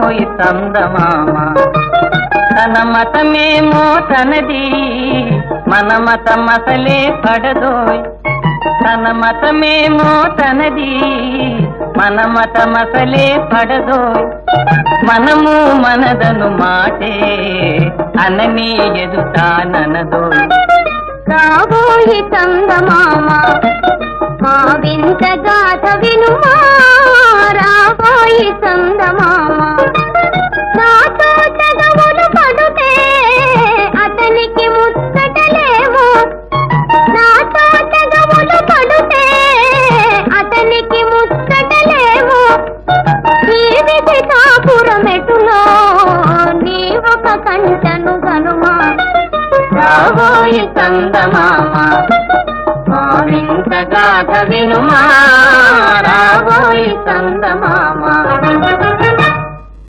పోయి చందమామ. తన మతమేమో తనది మన మతం అసలే పడదోయ్. తన మతమేమో తనది మన మతం అసలే పడదోయ్. మనము మనదను మాటే అనని ఎదుటాననదోయ్ రాబోయి చందమామ మా వింత గాథ వినుమా. రాబోయి చందమామ చేతులో నీ ఒక కంటను కనుమా? రాబోయి చందమామ? మా వింత గాథ వినుమా రాబోయి చందమామ?